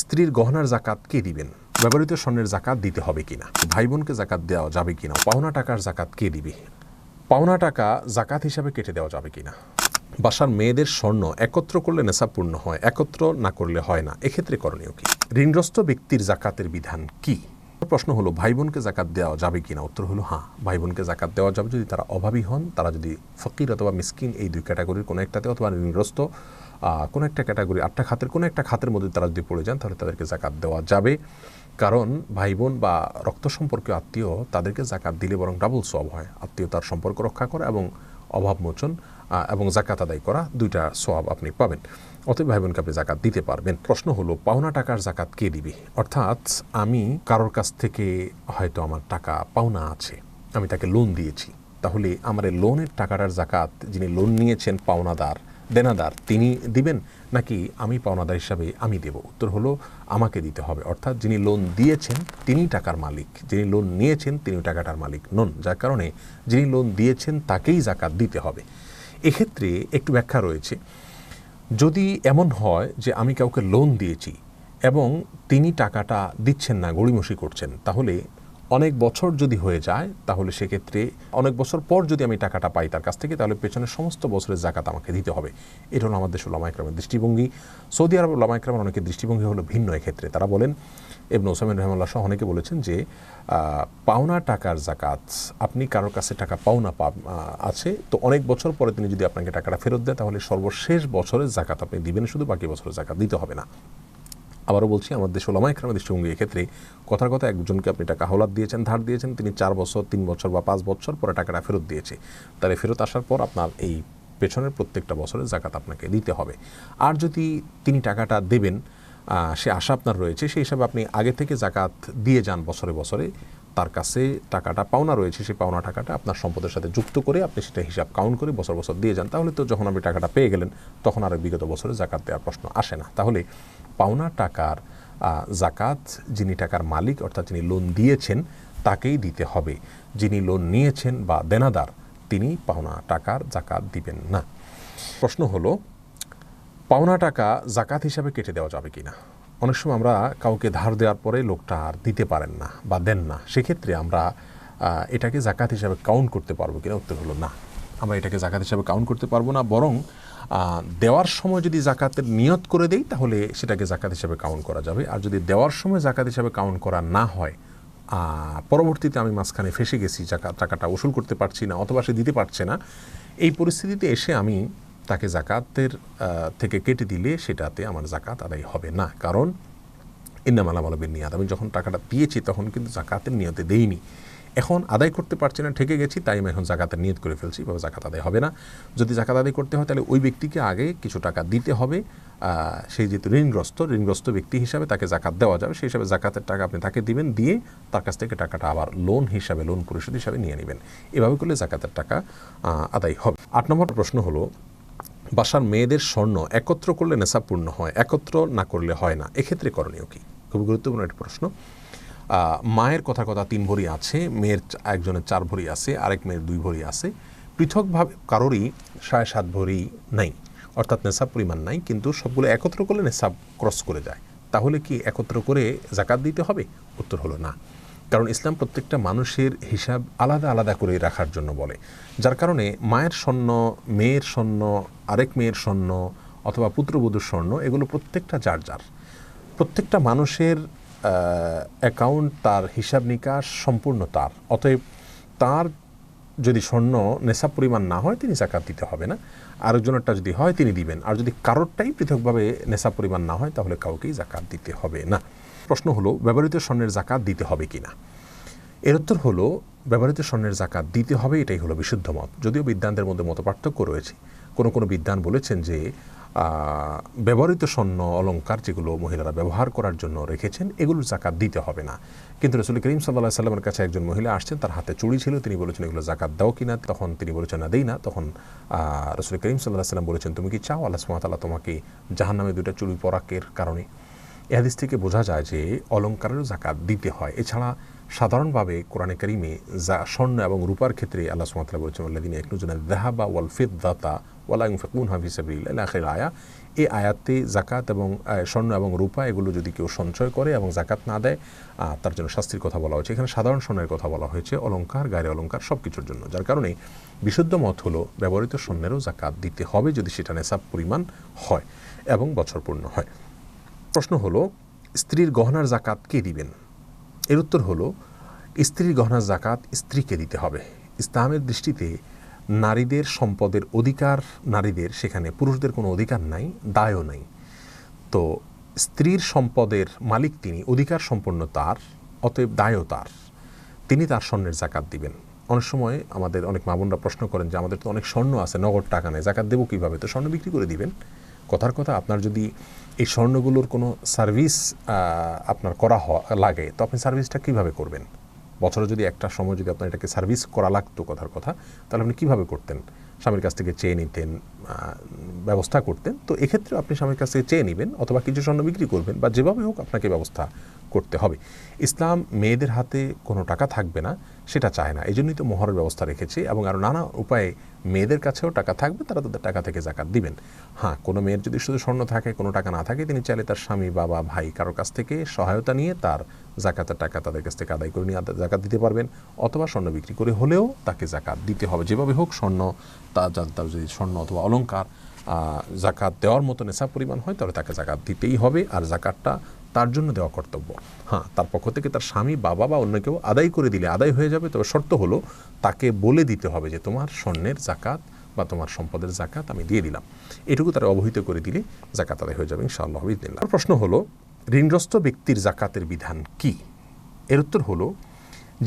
স্ত্রীর গহনার জাকাত কে দিবেন? ব্যবহৃত স্বর্ণের জাকাত দিতে হবে কিনা? ভাই বোনকে জাকাত দেওয়া যাবে কিনা? পাওনা টাকার জাকাত কে দিবে? পাওনা টাকা জাকাত হিসাবে কেটে দেওয়া যাবে কিনা? বাসার মেয়েদের স্বর্ণ একত্র করলে নেশা পূর্ণ হয়, একত্র না করলে হয় না। এক্ষেত্রে করণীয় কি? ঋণগ্রস্ত ব্যক্তির জাকাতের বিধান কি? প্রশ্ন হলো ভাই বোনকে জাকাত দেওয়া যাবে কিনা? উত্তর হলো হ্যাঁ। ভাই বোনকে জাকাত দেওয়া যাবে যদি তারা অভাবী হন, তারা যদি ফকির অথবা মিসকিন, এই দুই ক্যাটাগরির কোনো একটাতে অথবা ঋণগ্রস্ত কোনো একটা ক্যাটাগরি আটটা খাতের, কোনো একটা খাতের মধ্যে তারা যদি পড়ে যান, তাহলে তাদেরকে জাকাত দেওয়া যাবে। কারণ ভাই বোন বা রক্ত সম্পর্কীয় আত্মীয় তাদেরকে জাকাত দিলে বরং ডাবল সব হয়। আত্মীয়তার সম্পর্ক রক্ষা করা এবং অভাব মোচন এবং জাকাত আদায় করা দুইটা সওয়াব আপনি পাবেন। অতএব ভাই বোনকে আপনি জাকাত দিতে পারবেন। প্রশ্ন হলো, পাওনা টাকার জাকাত কে দিবে? অর্থাৎ আমি কারোর কাছ থেকে হয়তো আমার টাকা পাওনা আছে, আমি তাকে লোন দিয়েছি। তাহলে আমার লোনের টাকাটার জাকাত যিনি লোন নিয়েছেন পাওনাদার দেনাদার, তিনি দিবেন নাকি আমি পাওনাদার হিসাবে আমি দেব? উত্তর হলো, আমাকে দিতে হবে। অর্থাৎ যিনি লোন দিয়েছেন, তিনি টাকার মালিক। যিনি লোন নিয়েছেন, তিনি টাকাটার মালিক নন। যার কারণে যিনি লোন দিয়েছেন, তাকেই জাকাত দিতে হবে। এক্ষেত্রে একটু ব্যাখ্যা রয়েছে। যদি এমন হয় যে আমি কাউকে লোন দিয়েছি এবং তিনি টাকাটা দিচ্ছেন না, গড়িমসি করছেন, তাহলে অনেক বছর যদি হয়ে যায়, তাহলে সেক্ষেত্রে অনেক বছর পর যদি আমি টাকাটা পাই তার কাছ থেকে, তাহলে পেছনের সমস্ত বছরের জাকাত আমাকে দিতে হবে। এটা হলো আমাদের দেশের লামাইক্রামের দৃষ্টিভঙ্গি। সৌদি আরব লামাইক্রামের অনেকের দৃষ্টিভঙ্গি হলো ভিন্ন এক্ষেত্রে। তারা বলেন এবন ওসামিন রহমাল্লাহ সহ অনেকে বলেছেন যে পাওনা টাকার জাকাত, আপনি কারোর কাছে টাকা পাওনা পা আছে, তো অনেক বছর পরে তিনি যদি আপনাকে টাকাটা ফেরত দেয় তাহলে সর্বশেষ বছরের জাকাত আপনি দিবেন, শুধু বাকি বছরের জাকাত দিতে হবে না। আবারও বলছি, আমাদের দেশ ওলামা একরামের দৃষ্টিভঙ্গি এক্ষেত্রে কথার কথা একজনকে আপনি টাকা হাওলাত দিয়েছেন, ধার দিয়েছেন, তিনি চার বছর, তিন বছর বা পাঁচ বছর পরে টাকাটা ফেরত দিয়েছে। তাহলে ফেরত আসার পর আপনার এই পেছনের প্রত্যেকটা বছরের জাকাত আপনাকে দিতে হবে। আর যদি তিনি টাকাটা দেবেন সে আশা আপনার রয়েছে, সেই হিসাবে আপনি আগে থেকে জাকাত দিয়ে যান বছরে বছরে, তার কাছে টাকাটা, পাওনা রয়েছে, সেই পাওনা টাকাটা আপনার সম্পদের সাথে যুক্ত করে আপনি সেটা হিসাব কাউন্ট করে বছর বছর দিয়ে যান। তাহলে তো যখন আপনি টাকাটা পেয়ে গেলেন, তখন আর বিগত বছরে জাকাত দেওয়ার প্রশ্ন আসে না। তাহলে পাওনা টাকার জাকাত যিনি টাকার মালিক, অর্থাৎ যিনি লোন দিয়েছেন, তাকেই দিতে হবে। যিনি লোন নিয়েছেন বা দেনাদার, তিনি পাওনা টাকার জাকাত দিবেন না। প্রশ্ন হলো, পাওনা টাকা জাকাত হিসাবে কেটে দেওয়া যাবে কিনা? অনেক সময় আমরা কাউকে ধার দেওয়ার পরে লোকটা আর দিতে পারেন না বা দেন না। সেক্ষেত্রে আমরা এটাকে জাকাত হিসাবে কাউন্ট করতে পারব কিনা? উত্তর হলো না। আমরা এটাকে জাকাত হিসাবে কাউন্ট করতে পারব না। বরং দেওয়ার সময় যদি জাকাতের নিয়ত করে দেই, তাহলে সেটাকে জাকাত হিসাবে কাউন্ট করা যাবে। আর যদি দেওয়ার সময় জাকাত হিসাবে কাউন্ট করা না হয় পরবর্তীতে আমি মাঝখানে ফেসে গেছি টাকা টাকাটা উসুল করতে পারছি না অথবা সে দিতে পারছে না, এই পরিস্থিতিতে এসে আমি তাকে জাকাতের থেকে কেটে দিলে সেটাতে আমার জাকাত আদায় হবে না। কারণ, ইন্নামালা মালাবের নিয়াত। আমি যখন টাকাটা দিয়েছি, তখন কিন্তু জাকাতের নিয়তে দেইনি। এখন আদায় করতে পারছি না, ঠেকে গেছি, তাই আমি এখন জাকাতের নিয়ত করে ফেলছি, এভাবে জাকাত আদায় হবে না। যদি জাকাত আদায় করতে হয়, তাহলে ওই ব্যক্তিকে আগে কিছু টাকা দিতে হবে। সেই যেহেতু ঋণগ্রস্ত ঋণগ্রস্ত ব্যক্তি হিসাবে তাকে জাকাত দেওয়া যাবে, সেই হিসাবে জাকাতের টাকা আপনি তাকে দিবেন, দিয়ে তার কাছ থেকে টাকাটা আবার লোন হিসাবে লোন পরিশোধ হিসাবে নিয়ে নেবেন। এভাবে করলে জাকাতের টাকা আদায় হবে। আট নম্বর প্রশ্ন হলো, বাসার মেয়েদের স্বর্ণ একত্র করলে নেশা পূর্ণ হয়, একত্র না করলে হয় না, এক্ষেত্রে করণীয় কি? খুব গুরুত্বপূর্ণ একটা প্রশ্ন। মায়ের কথা কথা তিন ভরি আছে, মেয়ের একজনের চার ভরি আছে, আরেক মেয়ের দুই ভরি আছে। পৃথকভাবে কারোরই সাড়ে সাত ভরি নাই, অর্থাৎ নেশাব পরিমাণ নাই, কিন্তু সবগুলো একত্র করলে নেশাব ক্রস করে যায়। তাহলে কি একত্র করে জাকাত দিতে হবে? উত্তর হলো না। কারণ ইসলাম প্রত্যেকটা মানুষের হিসাব আলাদা আলাদা করে রাখার জন্য বলে। যার কারণে মায়ের স্বর্ণ, মেয়ের স্বর্ণ, আরেক মেয়ের স্বর্ণ অথবা পুত্রবধূর স্বর্ণ, এগুলো প্রত্যেকটা যার যার। প্রত্যেকটা মানুষের অ্যাকাউন্ট তার হিসাব নিকাশ সম্পূর্ণ তার। অতএব তার যদি স্বর্ণ নেশাব পরিমাণ না হয়, তিনি জাকাত দিতে হবে না। আরেকজনেরটা যদি হয়, তিনি দিবেন। আর যদি কারোরটাই পৃথকভাবে নেশাব পরিমাণ না হয়, তাহলে কাউকেই জাকাত দিতে হবে না। প্রশ্ন হলো, ব্যবহৃত স্বর্ণের জাকাত দিতে হবে কিনা? এর উত্তর হলো, ব্যবহৃত স্বর্ণের জাকাত দিতে হবে, এটাই হলো বিশুদ্ধ মত। যদিও বিদ্যানদের মধ্যে মত পার্থক্য রয়েছে। কোনো কোনো বিদ্যান বলেছেন যে ব্যবহৃত স্বর্ণ অলঙ্কার যেগুলো মহিলারা ব্যবহার করার জন্য রেখেছেন, এগুলোর জাকাত দিতে হবে না। কিন্তু রসুল করিম সাল্লাহ সাল্লামের কাছে একজন মহিলা আসছেন, তার হাতে চুড়ি ছিল, তিনি বলেছেন, এগুলো জাকাত দাও কিনা? তখন তিনি বলেছেন, না, দেই না। তখন রসুল করিম সাল্লাহ সাল্লাম বলেছেন, তুমি কি চাও? আল্লাহ সুমাতাল্লাহ তোমাকে জাহান্নামে দুইটা চুড়ি পরাকের কারণে? এ হাদিস থেকে বোঝা যায় যে অলঙ্কারেরও জাকাত দিতে হয়। এছাড়া সাধারণভাবে কোরআনে কারিমে যা স্বর্ণ এবং রূপার ক্ষেত্রে আল্লাহ সুমাতলা বলছেন আল্লাদিন একনুজনা দেহাবা ওয়াল ফিদ দাতা ওয়ালাং ফেকুন হাফিসাবিল আখের আয়া। এই আয়াতে জাকাত এবং স্বর্ণ এবং রূপা, এগুলো যদি কেউ সঞ্চয় করে এবং জাকাত না দেয় তার জন্য শাস্তির কথা বলা হয়েছে। এখানে সাধারণ স্বর্ণের কথা বলা হয়েছে অলঙ্কার গায়ের অলঙ্কার সব কিছুর জন্য। যার কারণে বিশুদ্ধ মত হলো ব্যবহৃত স্বর্ণেরও জাকাত দিতে হবে যদি সেটা নেশাব পরিমাণ হয় এবং বছর পূর্ণ হয়। প্রশ্ন হলো, স্ত্রীর গহনার জাকাত কে দিবেন? এর উত্তর হলো, স্ত্রীর গহনার জাকাত স্ত্রীকে দিতে হবে। ইসলামের দৃষ্টিতে নারীদের সম্পদের অধিকার, নারীদের সেখানে পুরুষদের কোনো অধিকার নাই, দায়ও নাই। তো স্ত্রীর সম্পদের মালিক তিনি, অধিকার সম্পন্ন তার, অতএব দায়ও তার। তিনি তার স্বর্ণের জাকাত দিবেন। অনেক সময় আমাদের অনেক মামুনরা প্রশ্ন করেন যে, আমাদের তো অনেক স্বর্ণ আছে, নগদ টাকা নেই, জাকাত দেবো কীভাবে? তো স্বর্ণ বিক্রি করে দিবেন। কথার কথা, আপনার যদি এই স্বর্ণগুলোর কোনো সার্ভিস আপনার করা লাগে, তো আপনি সার্ভিসটা কীভাবে করবেন? বছরে যদি একটা সময় যদি আপনার এটাকে সার্ভিস করা লাগতো কথার কথা, তাহলে আপনি কীভাবে করতেন? স্বামীর কাছ থেকে চেয়ে নিতেন ব্যবস্থা করতেন, তো এক্ষেত্রে আপনি স্বামীর কাছ থেকে চেয়ে নেবেন, অথবা কিছু স্বর্ণ বিক্রি করবেন, বা যেভাবে হোক আপনাকে ব্যবস্থা করতে হবে। ইসলাম মেয়েদের হাতে কোনো টাকা থাকবে না, সেটা চায় না। এই জন্যই তো মোহরের ব্যবস্থা রেখেছে এবং আরও নানা উপায়ে মেয়েদের কাছেও টাকা থাকবে, তারা তাদের টাকা থেকে জাকাত দিবেন। হ্যাঁ কোনো মেয়ের যদি শুধু স্বর্ণ থাকে, কোনো টাকা না থাকে, তিনি চাইলে তার স্বামী, বাবা, ভাই কারোর কাছ থেকে সহায়তা নিয়ে তার জাকাতের টাকা তাদের কাছ থেকে আদায় করে নিয়ে জাকাত দিতে পারবেন, অথবা স্বর্ণ বিক্রি করে হলেও তাকে জাকাত দিতে হবে। যেভাবে হোক স্বর্ণ যা- তার যদি স্বর্ণ অথবা অলঙ্কার জাকাত দেওয়ার মতো নেশা পরিমাণ হয়, তাহলে তাকে জাকাত দিতেই হবে। আর জাকাতটা তার জন্য দেওয়া কর্তব্য। হ্যাঁ তার পক্ষ থেকে তার স্বামী, বাবা বা অন্য কেউ আদায় করে দিলে, আদায় হয়ে যাবে, তবে শর্ত হলো তাকে বলে দিতে হবে যে তোমার স্বর্ণের জাকাত বা তোমার সম্পদের জাকাত আমি দিয়ে দিলাম। এটুকু তারা অবহিত করে দিলে জাকাত আদায় হয়ে যাবে ইনশাআল্লাহ ইদিল্লাহ প্রশ্ন হলো, ঋণগ্রস্ত ব্যক্তির জাকাতের বিধান কি? এর উত্তর হলো,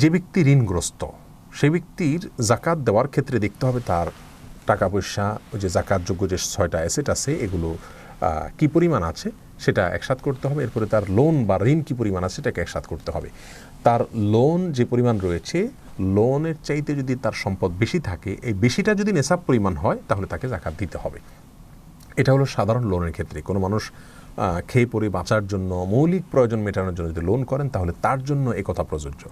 যে ব্যক্তি ঋণগ্রস্ত সেই ব্যক্তির জাকাত দেওয়ার ক্ষেত্রে দেখতে হবে তার টাকা পয়সা, ওই যে জাকাতযোগ্য যে ছয়টা অ্যাসেট আছে, এগুলো কি পরিমাণ আছে সেটা একসাথ করতে হবে। এরপরে তার লোন বা ঋণ কী পরিমাণ আছে সেটাকে একসাথ করতে হবে। তার লোন যে পরিমাণ রয়েছে লোনের চাইতে যদি তার সম্পদ বেশি থাকে, এই বেশিটা যদি নেশাব পরিমাণ হয়, তাহলে তাকে জাকাত দিতে হবে। এটা হলো সাধারণ লোনের ক্ষেত্রে। কোনো মানুষ খেয়ে পরে বাঁচার জন্য, মৌলিক প্রয়োজন মেটানোর জন্য যদি লোন করেন, তাহলে তার জন্য একথা প্রযোজ্য।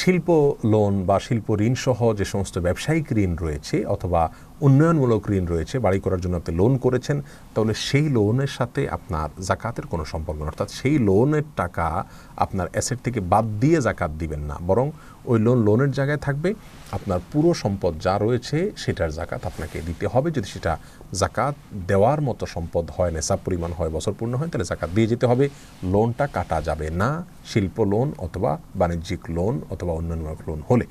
শিল্প লোন বা শিল্প ঋণ সহ যে সমস্ত ব্যবসায়িক ঋণ রয়েছে অথবা উন্নয়নমূলক ঋণ রয়েছে, বাড়ি করার জন্য আপনি লোন করেছেন, তাহলে সেই লোনের সাথে আপনার জাকাতের কোনো সম্পর্ক অর্থাৎ সেই লোনের টাকা আপনার অ্যাসেট থেকে বাদ দিয়ে জাকাত দিবেন না, বরং ওই লোন লোনের জায়গায় থাকবে। আপনার পুরো সম্পদ যা রয়েছে সেটার জাকাত আপনাকে দিতে হবে। যদি সেটা জাকাত দেওয়ার মতো সম্পদ হয় নেশা পরিমাণ হয়, বছর পূর্ণ হয়, তাহলে জাকাত দিয়ে যেতে হবে। লোনটা কাটা যাবে না। শিল্প লোন অথবা বাণিজ্যিক লোন অথবা অন্যান্য লোন হলে।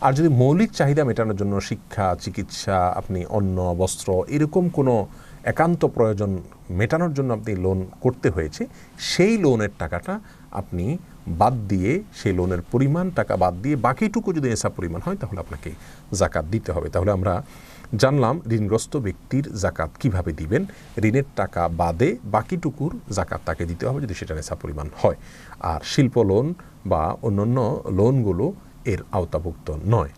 আর যদি মৌলিক চাহিদা মেটানোর জন্য শিক্ষা, চিকিৎসা, আপনি অন্ন, বস্ত্র এরকম কোনো একান্ত প্রয়োজন মেটানোর জন্য আপনি লোন করতে হয়েছে, সেই লোনের টাকাটা আপনি বাদ দিয়ে, সেই লোনের পরিমাণ, টাকা বাদ দিয়ে বাকিটুকু যদি এসা পরিমাণ হয়, তাহলে আপনাকে জাকাত দিতে হবে। তাহলে আমরা জানলাম ঋণগ্রস্ত ব্যক্তির জাকাত কীভাবে দিবেন, ঋণের টাকা বাদে বাকিটুকুর জাকাত তাকে দিতে হবে যদি সেটা নেশা পরিমাণ হয়। আর শিল্প লোন বা অন্যান্য লোনগুলো এর আওতাভুক্ত নয়।